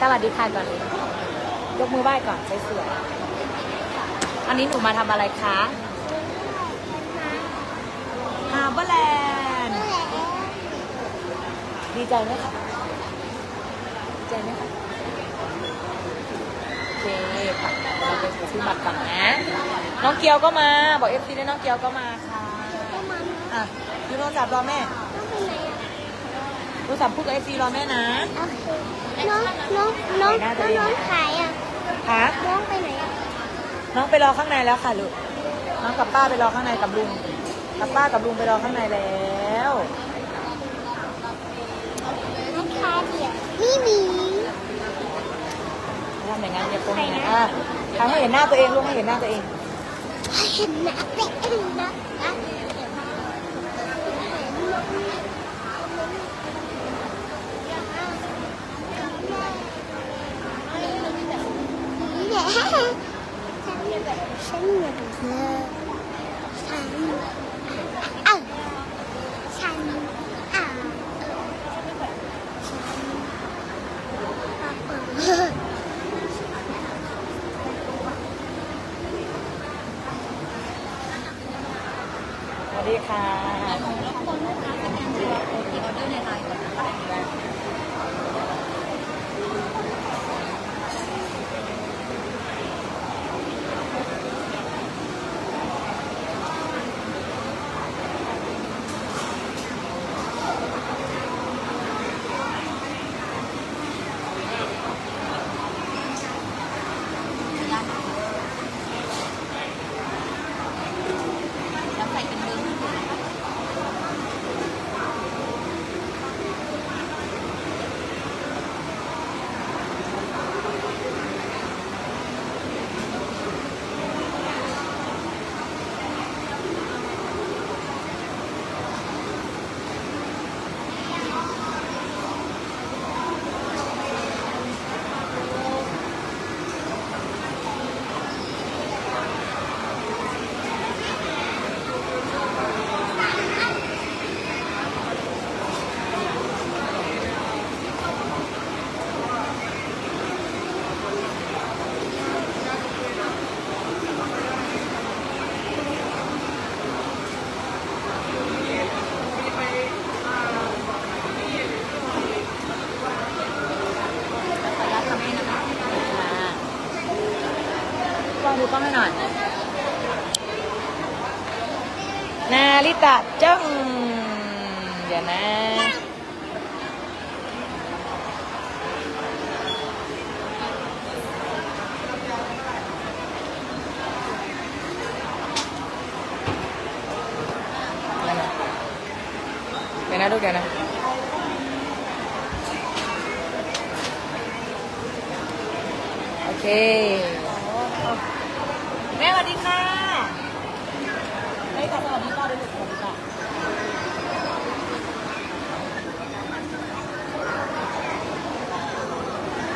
สวัสดีค่ะก่อนเลยยกมือไหว้ก่อนสวยๆอันนี้หนูมาทำอะไรคะฮาร์เบอร์แลนด์ดีใจไหมคะดีใจไหมคะโอเคค่ะเราไปซื้อบัตรก่อนนะ น้องเกียวก็มา บอกเอฟซีด้วยน้องเกียวก็มาค่ะอะยูโทรศัพท์รอแม่ โทรศัพท์พูดกับเอฟซีรอแม่นะ น้องน้องน้องน้องน้องขายอะค่ะ น้องไปไหนอะน้องไปรอข้างในแล้วค่ะลูก น้องกับป้าไปรอข้างในกับลุง กับป้ากับลุงไปรอข้างในแล้ว น้องขายเดียวนี่มี ทำอย่างนั้นอย่าโกงนะอะทำให้เห็นหน้าตัวเองลูกให้เห็นหน้าตัวเอง เห็นหน้าเป็ดดูน ดูกล้องให้หน่อย นาริตะจ้องเดี๋ยวนะ เดี๋ยวนะลูกเดี๋ยวนะ โอเค แม่สวัสดีค่ะไม่ค่ะสวัสดีค่ะด้วยลูกสวัสดีค่ะ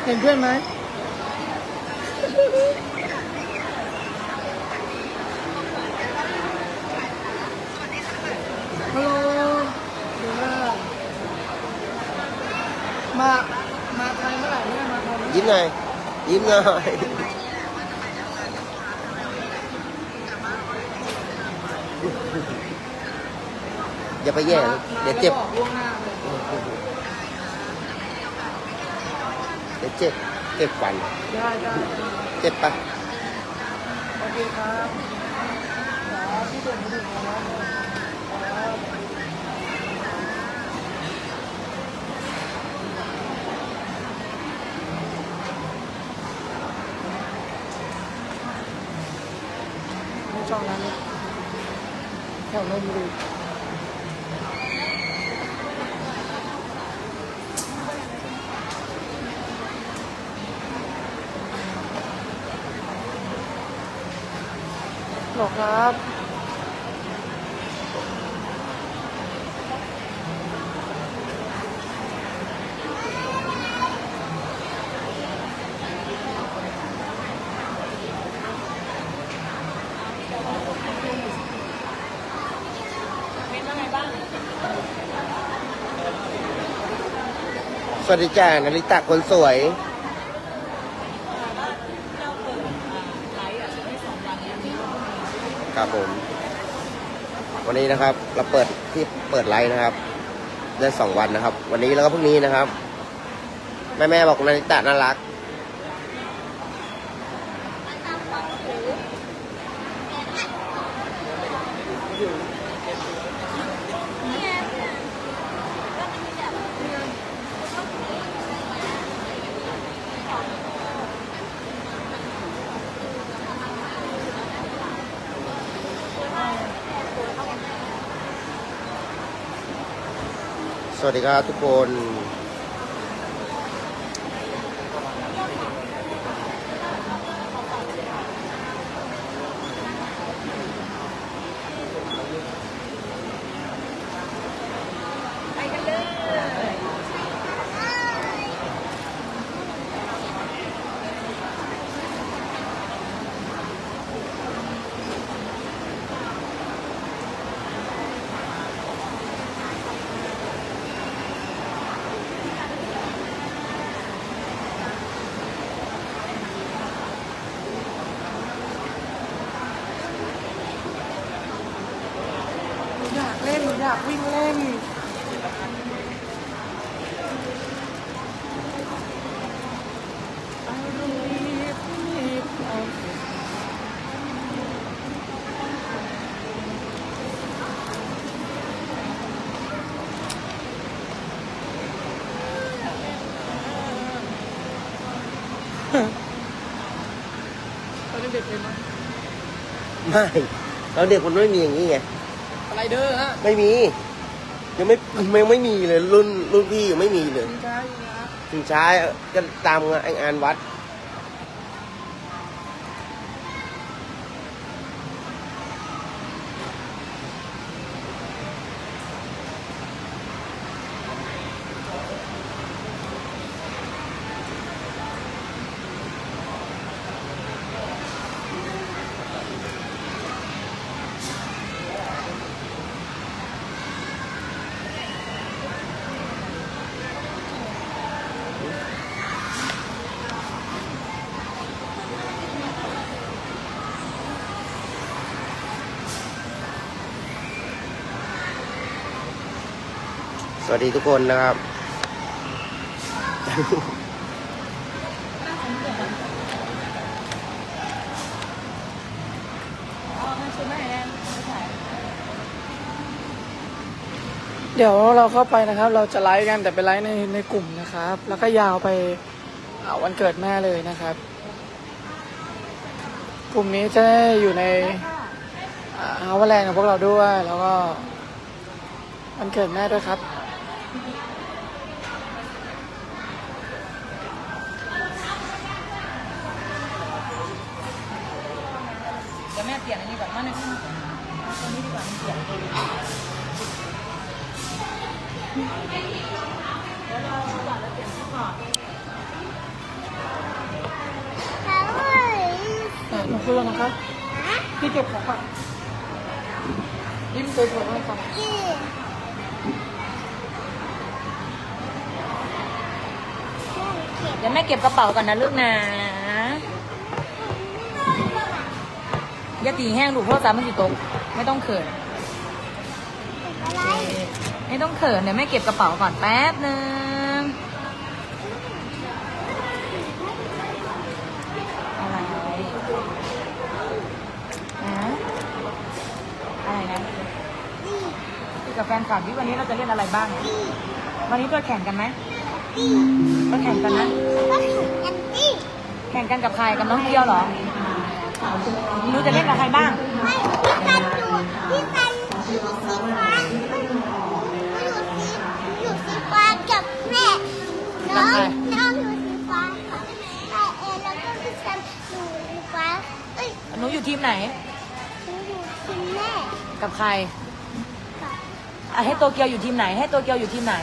เห็นเพื่อนไหมฮัลโหลเดี๋ยวนะมา มาไทยเมื่อไหร่เนี่ยมาไทยเมื่อไหร่ยิ้มหน่อยยิ้มหน่อยอย่าไปแย่เลยเดี๋ยวเจ็บมาล่วงหน้าเลยเดี๋ยวเจ็บ เจ็บฟันได้ได้เจ็บปะโอเคครับครับพี่เด่นพี่เด่นครับไม่ชอบร้านนี้แถว นนบุรีหรอครับ สวัสดีจ้านาริตะคนสวย ครับผม วันนี้นะครับ เราเปิดที่เปิดไลน์นะครับ ได้สองวันนะครับ วันนี้แล้วก็พรุ่งนี้นะครับ แม่แม่บอกนาริตะน่ารัก สวัสดีครับทุกคน ไปกันเลย อยากเล่นอยาก วิ่งเล่น ตอนเด็กเลยมั้ย ไม่เราเด็กมันไม่มีอย่างนี้ไงอะไร เด้อฮะไม่มี ยังไม่ยังไม่มีเลยรุ่นรุ่นพี่ยังไม่มีเลยคุณช้าอยู่นะถึงช้าก็ตามงานงานวัด วัสดีทุกคนนะครับ เดี๋ยวเราเข้าไปนะครับ เราจะไลฟ์กันแต่เป็นไลฟ์ในในกลุ่มนะครับ แล้วก็ยาวไปวันเกิดแม่เลยนะครับ กลุ่มนี้จะอยู่ในฮาวแลนด์ของพวกเราด้วย แล้วก็วันเกิดแม่ด้วยครับ วยๆนะครับอีเดี๋ยวแม่เก็บกระเป๋าก่อนนะลูกนะอย่าตีแห้งลูกเพราะสามมันสิตก ไม่ต้องเขินอะไรไม่ต้องเขินเดี๋ยวแม่เก็บกระเป๋าก่อนแป๊บนึงอะไรนะอะไรนะคุย กับแฟนคลับที่วันนี้เราจะเล่นอะไรบ้าง วันนี้ตัวแข่งกันไหมตัวแข่งกันนะก็เห็นกันดิแข่งกันกับใครกับน้องเกียวเหรอหนูจะเล่นกับใครบ้างพี่ฟันดูพี่ฟันดูสีฟ้าดูสีดูสีฟ้ากับแม่น้องน้องดูสีฟ้าค่ะเอแล้วก็พี่ฟันดูสีฟ้าเอ้ยหนูอยู่ทีมไหนหนูดูทีมแม่กับใคร อะให้โตเกียวอยู่ทีมไหน ให้โตเกียวอยู่ทีมไหน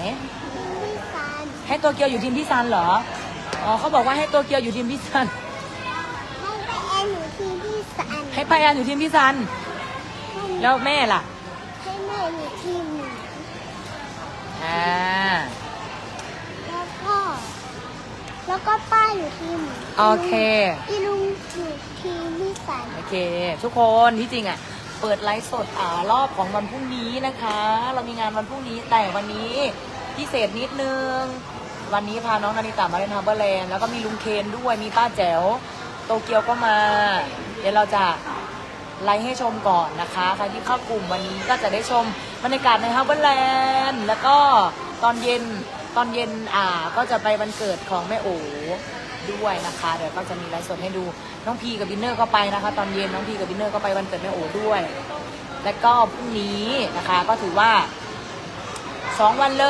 พี่ฟันให้โตเกียวอยู่ทีมพี่ซันเหรอ อ๋อเขาบอกว่าให้โตเกียวอยู่ทีมพี่ซัน ให้ไปแอนหนูทีมพี่สันให้พายานอยู่ทีมพี่ซัน แล้วแม่ล่ะ ให้แม่หนูทีมหนูอ่า แล้วก็แล้วก็ป้าอยู่ทีมหนูโอเคอีลุงอยู่ทีมพี่สัน โอเค ทุกคนที่จริงอะ เปิดไลฟ์สดอ่ารอบของวันพรุ่งนี้นะคะ เรามีงานวันพรุ่งนี้แต่วันนี้พิเศษนิดนึง วันนี้พาน้องนานิตามาเล่นฮาร์เบอร์แลนด์แล้วก็มีลุงเคนด้วยมีป้าแจ๋วโตเกียวก็มา เดี๋ยวเราจะไลฟ์ให้ชมก่อนนะคะใครที่เข้ากลุ่มวันนี้ก็จะได้ชมบรรยากาศในฮาร์เบอร์แลนด์แล้วก็ตอนเย็นตอนเย็นอ่าก็จะไปวันเกิดของแม่โอ ด้วยนะคะเดี๋ยวก็จะมีไลฟ์สดให้ดูน้องพีกับบินเนอร์ก็ไปนะคะ ตอนเย็นน้องพีกับบินเนอร์ก็ไปวันเกิดแม่โอด้วย แล้วก็พรุ่งนี้นะคะก็ถือว่าสองวันเล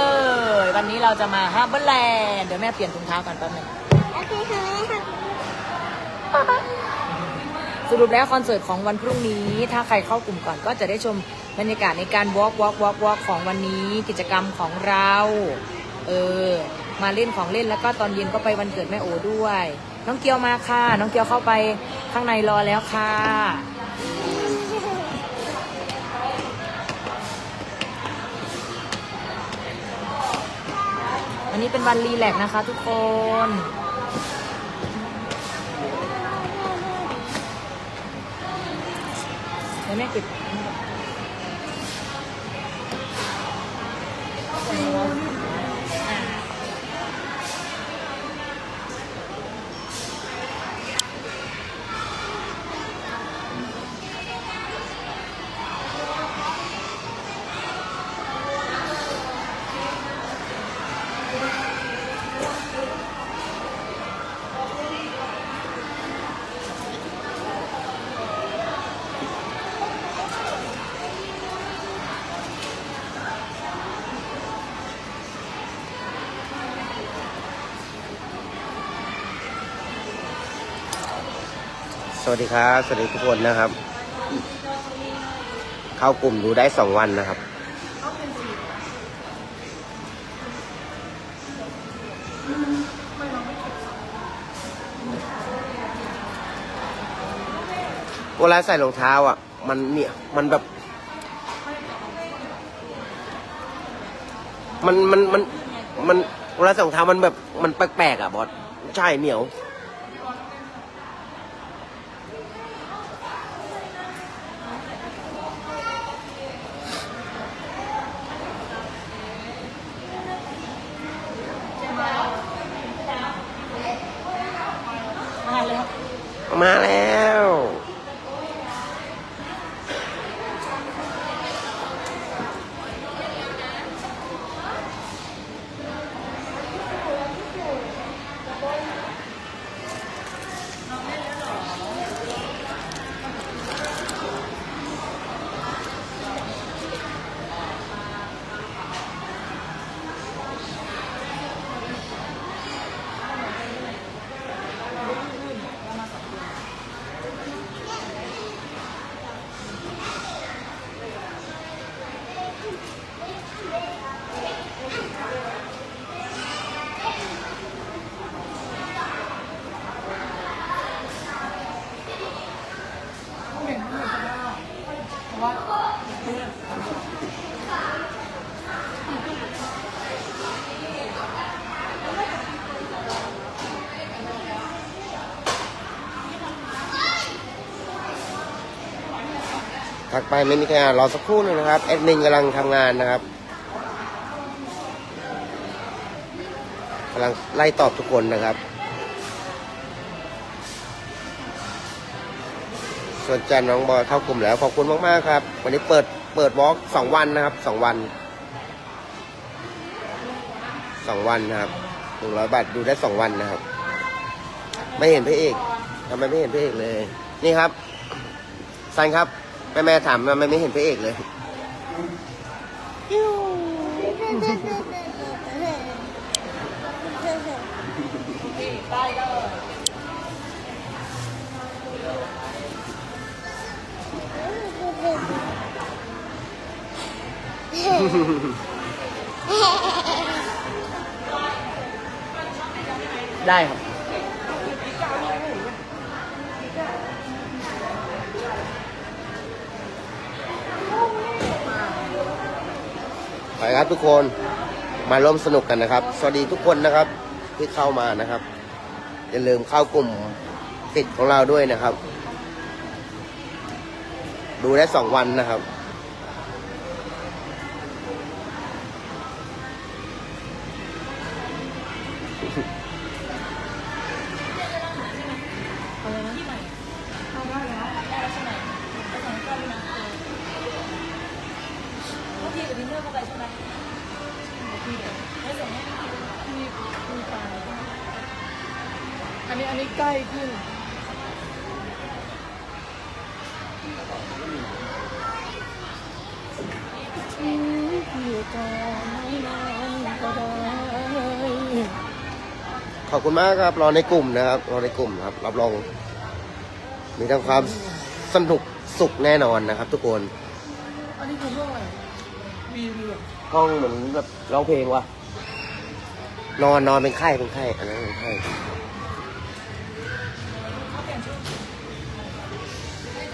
ย วันนี้เราจะมาฮาร์เบอร์แลนด์เดี๋ยวแม่เปลี่ยนถุงเท้าก่อนแป๊บหนึงโอเคค่ะสรุปแล้วคอนเสิร์ตของวันพรุ่งนี้ ถ้าใครเข้ากลุ่มก่อนก็จะได้ชมบรรยากาศในการ walk walk walk walk ของวันนี้กิจกรรมของเรา เออ มาเล่นของเล่นแล้วก็ตอนเย็นก็ไปวันเกิดแม่โอด้วย น้องเกียวมาค่ะ น้องเกียวเข้าไปข้างในรอแล้วค่ะวันนี้เป็นวันรีแลกซ์นะคะทุกคน เดี๋ยวแม่ปิด สวัสดีครับ สวัสดีทุกคนนะครับ เข้ากลุ่มดูได้สองวันนะครับ เวลาใส่รองเท้าอะ มันเนี่ย มันแบบ มันมันมันมันเวลาใส่รองเท้ามันแบบ มันแปลกๆอะบอส ใช่เหนียว ไปไม่มีใครอ่านรอสักครู่หนึงนะครับแอดมินกำลังทำงานนะครับกำลังไล่ตอบทุกคนนะครับ ส่วนจันน้องบอเข้ากลุ่มแล้วขอบคุณมากๆครับ วันนี้เปิดเปิดวอล์กสองวันนะครับสองวันสองวันนะครับหนึ่งร้อยบาทดูได้สองวันนะครับ ไม่เห็นพระเอกทำไมไม่เห็นพระเอกเลย นี่ครับซันครับ ม่แม่ถามทำไมไม่เห็นพระเอกเลยอยู่ได้เลยได้ครับ ไปครับทุกคนมาร่วมสนุกกันนะครับ สวัสดีทุกคนนะครับที่เข้ามานะครับ อย่าลืมเข้ากลุ่มติดของเราด้วยนะครับ ดูได้สองวันนะครับ นนี้อันนี้ใกล้ขึ้นอยู่ก่อนไม่นานก็ได้ขอบคุณมากครับ รอในกลุ่มนะครับ รอในกลุ่มครับ รับรอง มีทั้งความสนุกสุขแน่นอนนะครับ ทุกคน อันนี้คือเรื่องอะไรวีวีอะห้องเหมือนแบบร้องเพลงวะนอนนอนเป็นไข้เป็นไข้อันนั้นเป็นไข้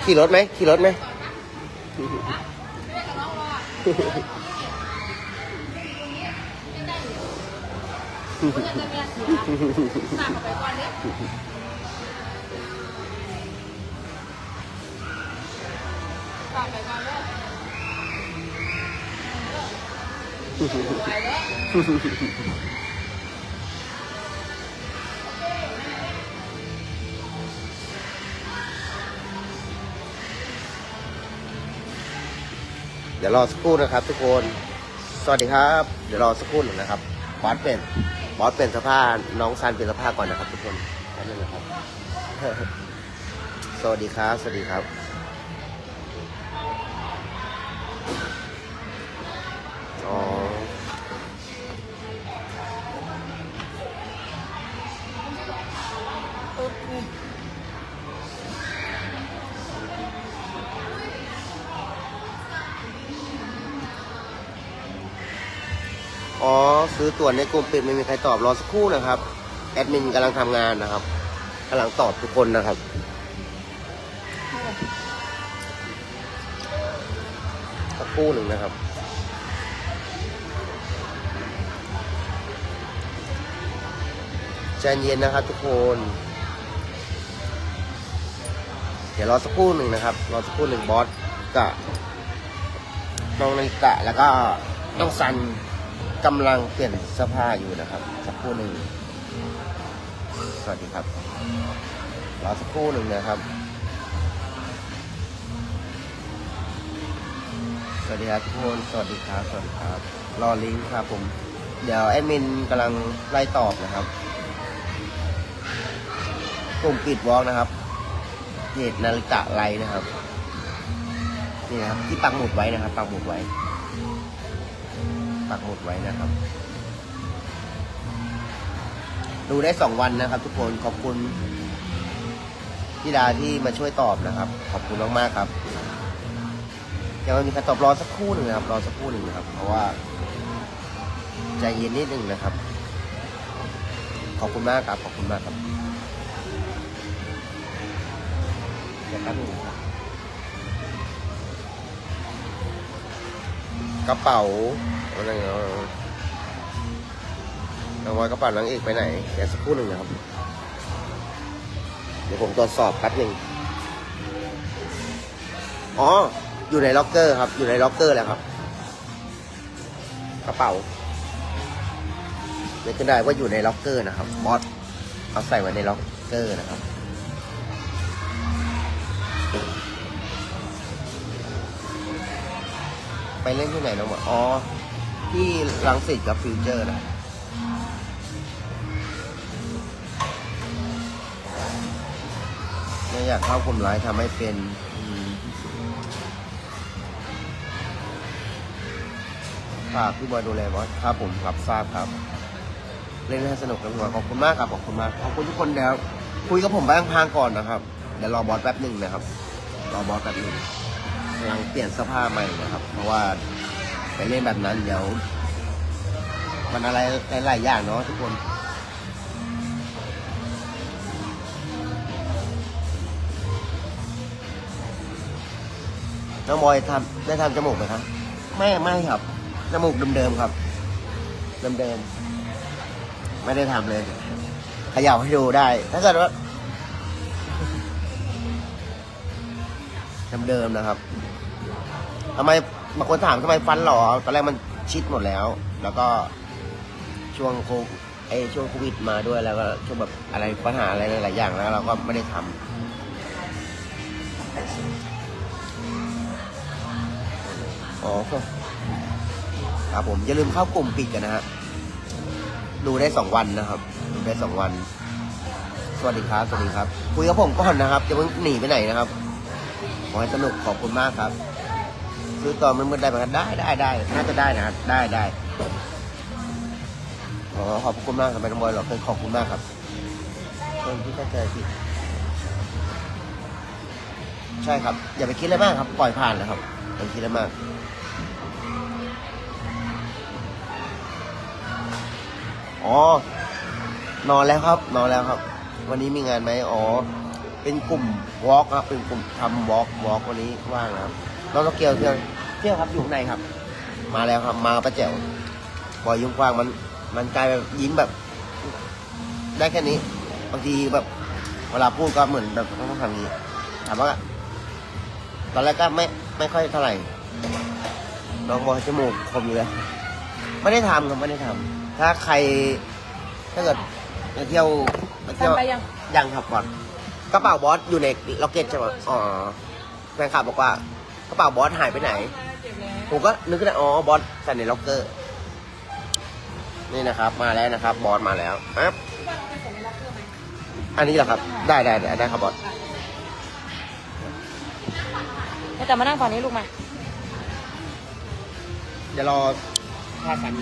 ขี่รถไหมขี่รถไหมเดี๋ยวรอสักครู่นะครับ ทุกคน สวัสดีครับ เดี๋ยวรอสักครู่หนึ่งนะครับ บอสเป็นบอสเป็นสภาพน้องซันเป็นสภาพก่อนนะครับ ทุกคนแค่นั้นนะครับ สวัสดีครับ สวัสดีครับ ซื้อตั๋วในกลุ่มปิดไม่มีใครตอบรอสักครู่นะครับ แอดมินกำลังทำงานนะครับกำลังตอบทุกคนนะครับ สักครู่หนึ่งนะครับใจเย็นนะครับทุกคน เดี๋ยวรอสักครู่หนึ่งนะครับ รอสักครู่หนึ่งบอสกับน้องนาฬิกะแล้วก็น้องซัน กำลังเปลี่ยนเสื้อผ้าอยู่นะครับสักครู่หนึ่งสวัสดีครับรอสักครู่หนึ่งนะครับ สวัสดีครับทุกคนสวัสดีครับสวัสดีครับ รอลิงก์ครับผม เดี๋ยวแอดมินกำลังไล่ตอบนะครับกลุ่มปิดวอล์กนะครับเพจนาฬิกะไลน์นะครับนี่นะครับที่ปักหมุดไว้นะครับปักหมุดไว้ ปักหมุดไว้นะครับ ดูได้สองวันนะครับ ทุกคนขอบคุณพี่ดาที่มาช่วยตอบนะครับ ขอบคุณมากๆครับยังม่มีครตอบรอสักครู่หนึ่งนะครับ รอสักครู่หนึ่งนะครับ เพราะว่าใจเย็นนิดหนึ่งนะครับ ขอบคุณมากครับ ขอบคุณมากครับเดี๋ยวแป๊บนึงครับกระเป๋า อะไรเงี้ยน้องวอยกระเป๋านางเอกไปไหนเดี๋ยวสักครู่หนึ่งนะครับ เดี๋ยวผมตรวจสอบแป๊บหนึ่งอ๋อ อยู่ในล็อกเกอร์ครับ อยู่ในล็อกเกอร์แหละครับ กระเป๋าเรียกขึ้นได้ว่าอยู่ในล็อกเกอร์นะครับบอสเอาใส่ไว้ในล็อกเกอร์นะครับไปเล่นที่ไหนน้องบออ๋อ ที่รังสิตกับฟิวเจอร์นะไม่อยากเข้ากลุ่มไลน์ทำให้เป็นฝากพี่บอยดูแลบอสครับผมรับทราบครับ เล่นให้สนุกกันหัวขอบคุณมากครับขอบคุณมากขอบคุณทุกคนแล้วคุยกับผมบ้างพางก่อนนะครับเดี๋ยวรอบอสแป๊บหนึ่งนะครับ รอบอสแป๊บหนึ่งกำลังเปลี่ยนเสื้อผ้าใหม่นะครับ เพราะว่า ไปเล่นแบบนั้นเดี๋ยวมันอะไรหลายๆอย่างเนาะทุกคนน้องบอยทำได้ทำจมูกไหมครับ ไม่ไม่ครับจมูกเดิมๆครับเดิมๆไม่ได้ทำเลยเขย่าให้ดูได้ ถ้าเกิดว่าเดิมๆนะครับทำไม บางคนถามทำไมฟันหล่อตอนแรกมันชิดหมดแล้ว แล้วก็ช่วงโควิดไอช่วงโควิดมาด้วยแล้วก็ช่วงแบบอะไรปัญหาอะไรหลายๆอย่างแล้ว เราก็ไม่ได้ทำอ๋อครับผมอย่าลืมเข้ากลุ่มปิดกันนะฮะดูได้สองวันนะครับ ดูได้สองวัน สวัสดีครับ สวัสดีครับ คุยกับผมก่อนนะครับจะเพิ่งหนีไปไหนนะครับ ขอให้สนุกขอบคุณมากครับ ซื้อตอนมันมืดได้ไหมครับได้ได้ได้น่าจะได้นะครับได้ได้ขอขอบคุณมากครับไม่ต้องบอยหรอกเคยขอบคุณมากครับคนที่เข้าใจผิดใช่ครับ อย่าไปคิดอะไรมากครับ ปล่อยผ่านนะครับอย่าคิดอะไรมากอ๋อนอนแล้วครับ นอนแล้วครับ วันนี้มีงานไหมอ๋อ เป็นกลุ่มวอล์กครับ เป็นกลุ่มทำวอล์กวอล์กวันนี้ว่างนะครับ น้องตะเกียวเที่ยวเที่ยวครับอยู่ข้างในครับ มาแล้วครับ มาประแจ๋วบอยยิ้มกว้างมัน มันกลายแบบยิ้มแบบ ได้แค่นี้บางทีแบบเวลาพูดก็เหมือนแบบต้องทำอย่างนี้ถามว่าตอนแรกก็ไม่ไม่ค่อยเท่าไหร่น้องบอกให้จมูกคมอยู่เลยไม่ได้ทำครับไม่ได้ทำถ้าใคร ถ้าเกิดไปเที่ยวไปเที่ยวไปยังยังครับก่อนกระเป๋าบอสอยู่ในล็อกเก็ตใช่ไหมอ๋อแฟนคลับบอกว่าก ระเป๋าบอสหายไปไหน ผมก็นึกได้อ๋อบอสใส่ในล็อกเกอร์ นี่นะครับ มาแล้วนะครับ บอสมาแล้วครับอันนี้เหรอครับ ได้ได้ได้ได้ครับบอสให้แต่มานั่งฝั่งนี้ลูกมาเดี๋ยวรอท่าสัน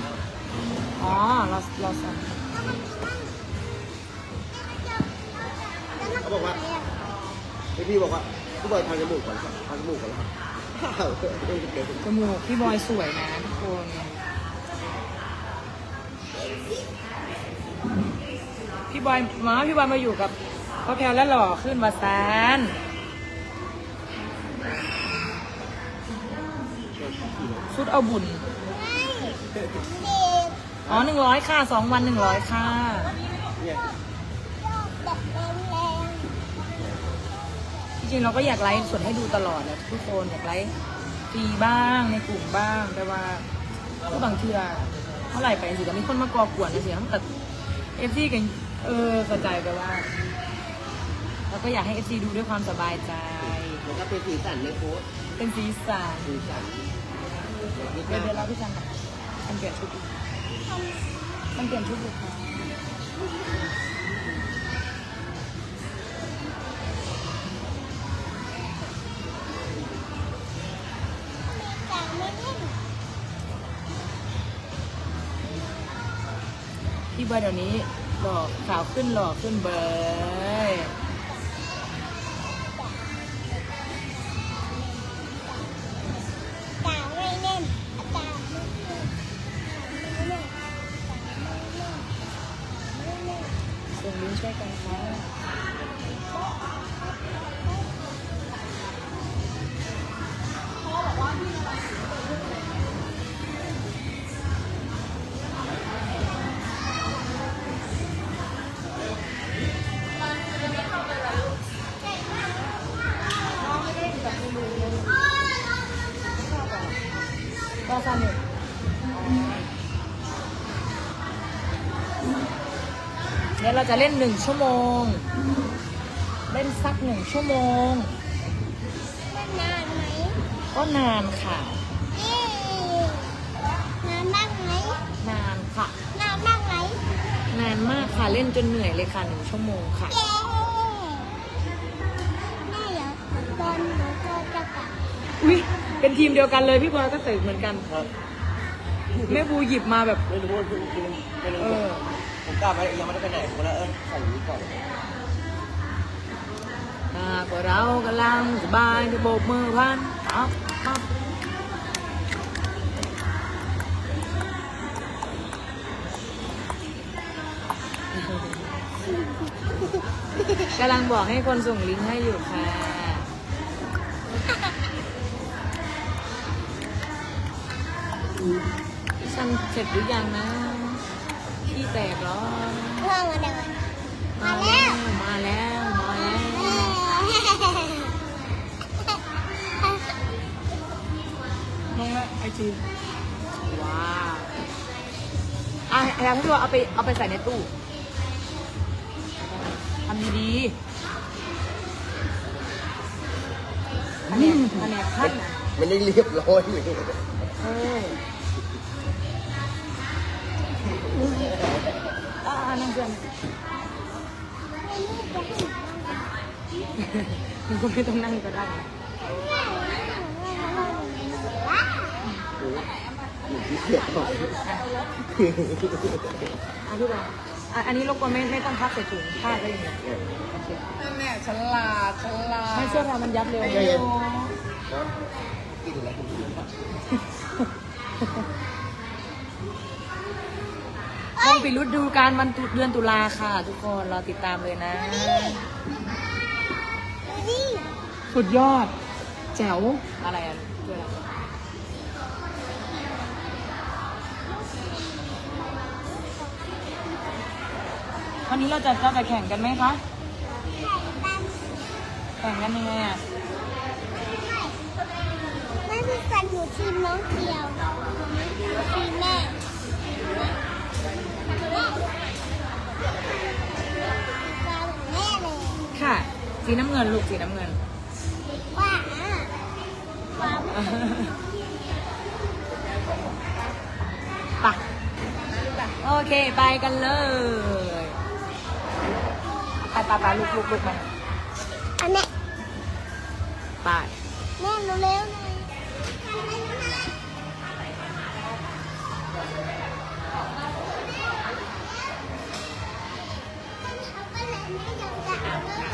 อ๋อเราเราสั่งเขาบอกว่าพี่พี่บอกว่าพี่บอยทำจมูกก่อนครับทำจมูกก่อนครับ จมูกพี่บอยสวยนะทุกคนพี่บอยมาพี่บอยมาอยู่กับพ่อแพลวแล้วหล่อขึ้นมาแซนชุดเอาบุญอ๋อหนึ่งร้อยค่ะสองวันหนึ่งร้อยค่ะ ริงๆเราก็อยากไลฟ์สดให้ดูตลอดแหละทุกคนอยากไลฟ์ฟรีบ้างในกลุ่มบ้าง แต่ว่าก็บางเทื่อเท่าไหร่ไปสิแต่มีคนมากอกวนนะเสียงแต่เอฟซีกันเออเข้าใจไปว่าเราก็อยากให้เอฟซีดูด้วยความสบายใจ มันก็เป็นสีสันในโพสต์เป็นสีสันสีสันเดี๋ยวเดี๋ยวเราพี่จันก่อนมันเปลี่ยนชุดอีกมันเปลี่ยนชุดอีกค่ะ เบอยเดี๋ยวนี้หล่อขาวขึ้นหล่อขึ้นเบอร์ เดี๋ยวเราจะเล่นหนึ่งชั่วโมง เล่นสักหนึ่งชั่วโมง มันนานไหมก็นานค่ะ เอ๊ะนานมากไหมนานค่ะ นานมากไหมนานมากค่ะเล่นจนเหนื่อยเลยค่ะหนึ่งชั่วโมงค่ะ เย้แม่เดี๋ยวตอนหนูโตจะกลับอุ้ยเป็นทีมเดียวกันเลยพี่บอยก็ใส่เหมือนกันครับแม่บูหยิบมาแบบ ไม่รู้ว่าคือคือไม่รู้เออ ผมกลับมายังไม่ได้ไปไหนผมก็เลยเออใส่อย่างนี้ก่อนหากว่าเรากำลังสบายจะโบกมือพันปั๊บปั๊บกำลังบอกให้คนส่งลิงก์ให้อยู่ค่ะฉันเสร็จหรือยังนะ แตกแล้วเครื่องมันเดินมาแล้ว มาแล้ว มาแล้วน้องแม่ไอจีว้าวอะอารที่บัวเอาไปเอาไปใส่ในตู้ทำดีๆอันนี้อันนี้ขั้นมันยังเรียบร้อยอยู่เลย อ่านั่งเพื่อนมึงก็ไม่ต้องนั่งก็ได้เรียบร้อยอันที่เราอะอันนี้รบกวนไม่ไม่ต้องพับใส่ถุงผ้าได้ยังไงนั่นแน่ฉลาดฉลาดไม่เชื่อทำมันยัดเร็วใจเย็นกินอะไรกันอยู่มอ งปิดฤดูกาลวันตุเดือนตุลาค่ะ ทุกคนรอติดตามเลยนะนี่สุดยอด แจ๋ว อะไรอะคืออะไรวันนี้เราจะเราจะแข่งกันไหมคะ แข่งกันยังไงอะแม่พี่ฟันหนูทีมน้องเกียวทีมแม่ ค่ะ สีน้ำเงินลูกสีน้ำเงินว่าว่าไปะโอเค ไปกันเลย ไปไปไปลุกลุกลุกมาอันนี้ไป แม่เร็วๆ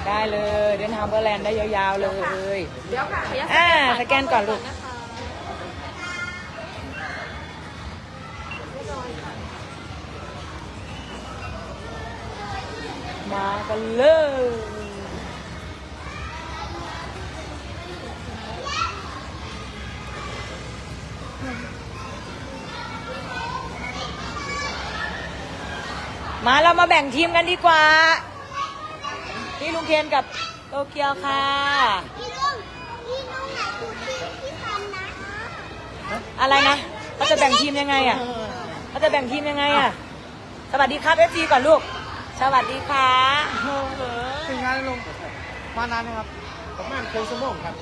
ได้เลยเดินทางเบอร์แลนด์ได้ยาวๆเลยเดี๋ยวค่ะอ่าสแกนก่อนลูกมากันเลยมาเรามาแบ่งทีมกันดีกว่า นี่ลุงเคนกับโตเกียวค่ะพี่ลุงพี่ลุงไหนดูที่พี่ฟันนะอะไรนะเขาจะแบ่งทีมยังไงอะเขาจะแบ่งทีมยังไงอะ สวัสดีครับเอฟซีก่อนลูก สวัสดีค่ะถึงงานแล้วลงมานานไหมครับประมาณครึ่งชั่วโมงครับ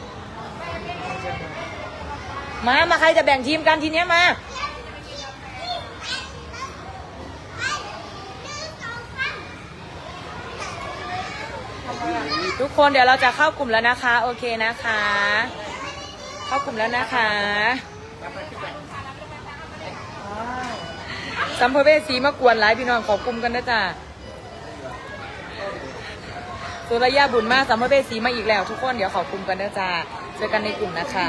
มา มาใครจะแบ่งทีมกันทีเนี้ยมา ทุกคนเดี๋ยวเราจะเข้ากลุ่มแล้วนะคะ โอเคนะคะ เข้ากลุ่มแล้วนะคะสัมภเวสีมากวนหลายพี่น้องขอกลุ่มกันนะจ๊ะสุรยาบุญมาสัมภเวสีมาอีกแล้ว ทุกคนเดี๋ยวขอกลุ่มกันนะจ๊ะเจอกันในกลุ่มนะคะ